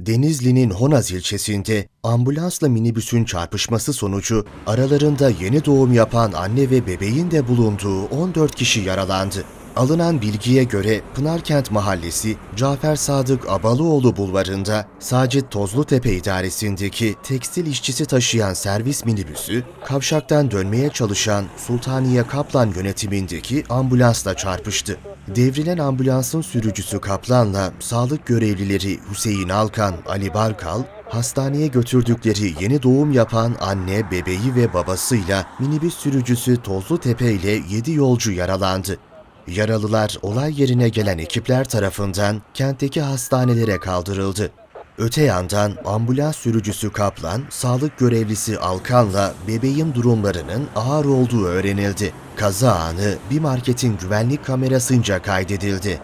Denizli'nin Honaz ilçesinde ambulansla minibüsün çarpışması sonucu aralarında yeni doğum yapan anne ve bebeğin de bulunduğu 14 kişi yaralandı. Alınan bilgiye göre Pınarkent Mahallesi Cafer Sadık Abalıoğlu bulvarında Sacit Tozlutepe idaresindeki tekstil işçisi taşıyan servis minibüsü kavşaktan dönmeye çalışan Sultaniye Kaplan yönetimindeki ambulansla çarpıştı. Devrilen ambulansın sürücüsü Kaplan'la sağlık görevlileri Hüseyin Alkan, Ali Barkal, hastaneye götürdükleri yeni doğum yapan anne, bebeği ve babasıyla minibüs sürücüsü Tozlu Tepe ile 7 yolcu yaralandı. Yaralılar olay yerine gelen ekipler tarafından kentteki hastanelere kaldırıldı. Öte yandan ambulans sürücüsü Kaplan, sağlık görevlisi Alkan'la bebeğin durumlarının ağır olduğu öğrenildi. Kaza anı bir marketin güvenlik kamerasınca kaydedildi.